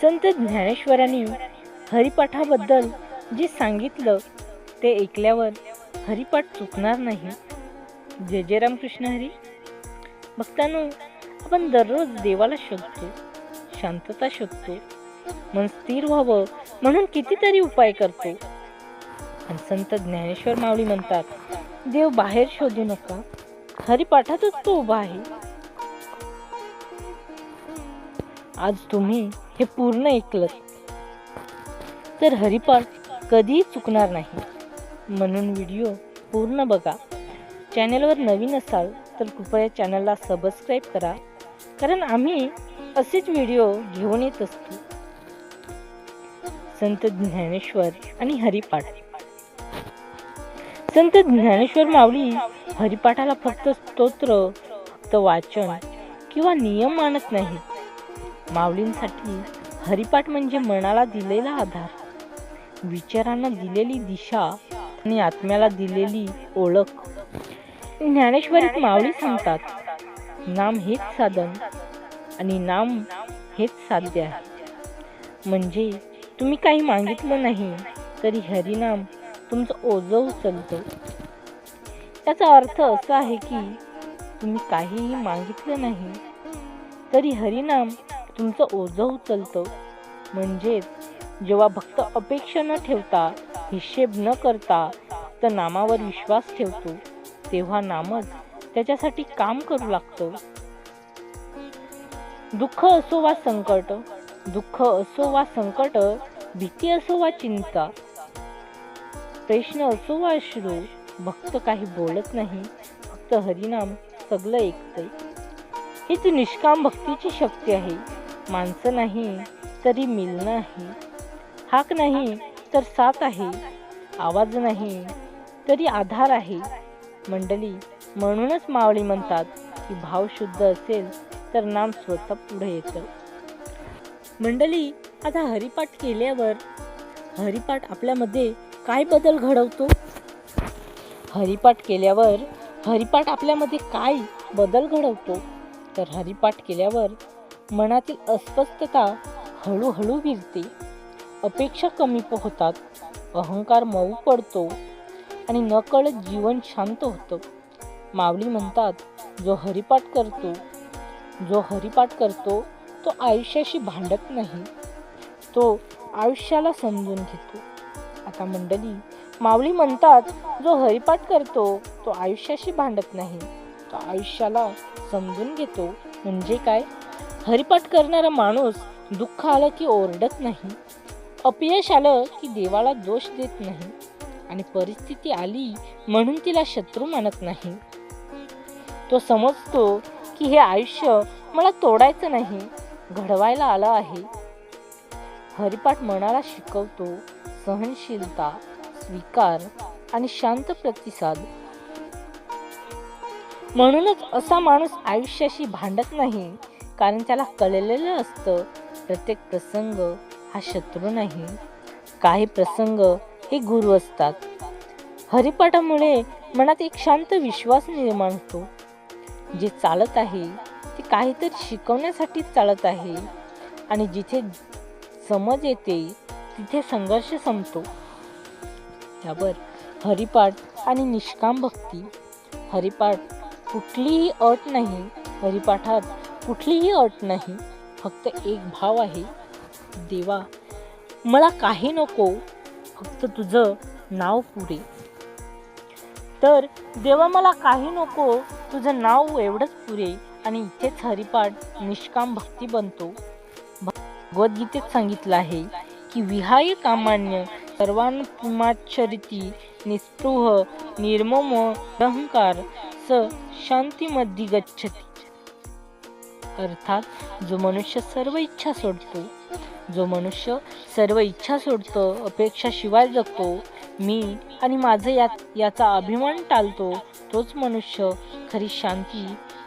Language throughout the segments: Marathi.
संत ज्ञानेश्वरांनी हरिपाठाबद्दल जे सांगितलं ते ऐकल्यावर हरिपाठ चुकणार नाही. जय जय रामकृष्ण हरी. भक्तांनो आपण दररोज देवाला शोधतो शांतता शोधतो मन स्थिर व्हावं म्हणून कितीतरी उपाय करतो. आणि संत ज्ञानेश्वर माऊली म्हणतात देव बाहेर शोधू नका. हरिपाठातच तो उभा आहे. आज तुम्ही हे पूर्ण ऐकलं तर हरिपाठ कधीही चुकणार नाही. म्हणून व्हिडिओ पूर्ण बघा. चॅनलवर नवीन असाल तर कृपया चॅनलला सबस्क्राईब करा. कारण आम्ही असेच व्हिडिओ घेऊन येत असतो. संत ज्ञानेश्वर आणि हरिपाठ. संत ज्ञानेश्वर माऊली हरिपाठाला फक्त स्तोत्र फक्त वाचन किंवा नियम मानत नाही माऊलींसाठी हरिपाठ म्हणजे मनाला दिलेला आधार. विचारांना दिलेली दिशा आणि आत्म्याला दिलेली ओळख. ज्ञानेश्वरीत माऊली सांगतात नाम हेच साधन आणि नाम हेच साध्य आहे. म्हणजे तुम्ही काही मागितलं नाही तरी हरिनाम तुमचं ओझं उचलतं. याचा अर्थ असा आहे की तुम्ही काहीही मागितलं नाही तरी हरिनाम तुमचं ओझं उचलतं. म्हणजेच जेव्हा भक्त अपेक्षा न ठेवता हिशेब न करता तर नामावर विश्वास ठेवतो तेव्हा नामच त्याच्यासाठी काम करू लागतं. दुःख असो वा संकट दुःख असो वा संकट भीती असो वा चिंता प्रश्न असो वा अश्रू भक्त काही बोलत नाही फक्त हरिनाम सगळं ऐकतंय. हीच निष्काम भक्तीची शक्ती आहे. माणसं नाही तरी मिलनं आहे हाक नाही तर साथ आहे. आवाज नाही तरी आधार आहे. मंडळी म्हणूनच मावळी म्हणतात की भाव शुद्ध असेल तर नाम स्वतः पुढे येतं. मंडळी आता हरिपाठ केल्यावर हरिपाठ आपल्यामध्ये काय बदल घडवतो? हरिपाठ केल्यावर हरिपाठ आपल्यामध्ये काय बदल घडवतो? तर हरिपाठ केल्यावर मनातील अस्वस्थता हळूहळू विरते. अपेक्षा कमी होतात अहंकार मऊ पडतो आणि नकळत जीवन शांत होतं. माऊली म्हणतात जो हरिपाठ करतो जो हरिपाठ करतो तो आयुष्याशी भांडत नाही. तो आयुष्याला समजून घेतो. आता मंडळी माऊली म्हणतात जो हरिपाठ करतो तो आयुष्याशी भांडत नाही. तो आयुष्याला समजून घेतो. म्हणजे काय? हरिपाठ करणारा माणूस दुःख आलं की ओरडत नाही. अपयश आलं की देवाला दोष देत नाही. आणि परिस्थिती आली म्हणून तिला शत्रू मानत नाही. तो समजतो की हे आयुष्य मला तोडायचं नाही घडवायला आलं आहे. हरिपाठ मनाला शिकवतो सहनशीलता स्वीकार आणि शांत प्रतिसाद. म्हणूनच असा माणूस आयुष्याशी भांडत नाही. कारण त्याला कळलेलं असतं प्रत्येक प्रसंग हा शत्रू नाही. काही प्रसंग हे गुरु असतात. हरिपाठामुळे मनात एक शांत विश्वास निर्माण होतो. जे चालत आहे ते काहीतरी शिकवण्यासाठी चालत आहे आणि जिथे समज येते तिथे संघर्ष संपतो. त्यावर हरिपाठ आणि निष्काम भक्ती. हरिपाठ कुठलीही अट नाही. हरिपाठात कुठलीही अट नाही. फक्त एक भाव आहे. देवा मला काही नको. फक्त तुझं नाव पुरे तर देवा मला काही नको. तुझं नाव एवढंच पुरे आणि इथेच हरिपाठ निष्काम भक्ती बनतो. भगवद्गीतेत सांगितलं आहे की विहाय कामान्य सर्वांपुमाचरिती निस्पृह निर्मम अहंकार स शांतीमध्ये गच्छती. अर्थात जो मनुष्य सर्व इच्छा सोडतो जो मनुष्य सर्व इच्छा सोडतो अपेक्षाशिवाय जगतो मी आणि माझं या याचा अभिमान टाळतो तोच मनुष्य खरी शांती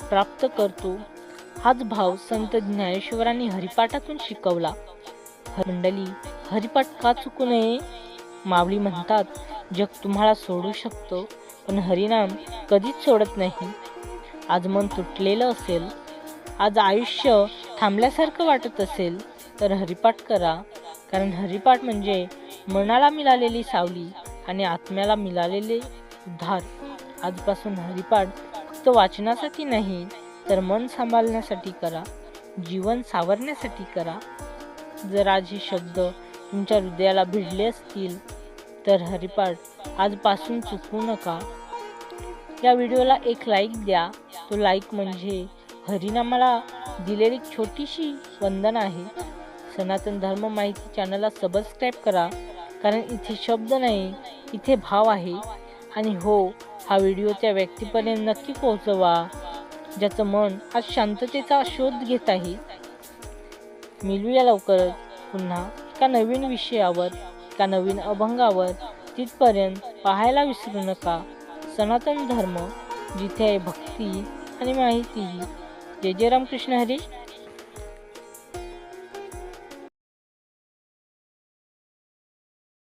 प्राप्त करतो. हाच भाव संत ज्ञानेश्वरांनी हरिपाठातून शिकवला. हरंडली हरिपाठ का चुकू नये? मावळी म्हणतात जग तुम्हाला सोडू शकतो पण हरिनाम कधीच सोडत नाही. आज मन तुटलेलं असेल आज आयुष्य थांबल्यासारखं वाटत असेल तर हरिपाठ करा. कारण हरिपाठ म्हणजे मनाला मिळालेली सावली आणि आत्म्याला मिळालेले उद्धार. आजपासून हरिपाठ फक्त वाचनासाठी नाही तर मन सांभाळण्यासाठी करा. जीवन सावरण्यासाठी करा. जर आज हे शब्द तुमच्या हृदयाला भिडले असतील तर हरिपाठ आजपासून चुकवू नका. या व्हिडिओला एक लाईक द्या. तो लाईक म्हणजे हरिनामाला दिलेली छोटीशी वंदन आहे. सनातन धर्म माहिती चॅनलला सबस्क्राईब करा. कारण इथे शब्द नाही इथे भाव आहे. आणि हो हा व्हिडिओ त्या व्यक्तीपर्यंत नक्की पोहोचवा. ज्याचं मन आज शांततेचा शोध घेत आहे. मिळूया लवकरच. पुन्हा एका नवीन विषयावर एका नवीन अभंगावर. तिथपर्यंत पाहायला विसरू नका. सनातन धर्म जिथे आहे भक्ती आणि माहिती. जय जय रामकृष्ण हरी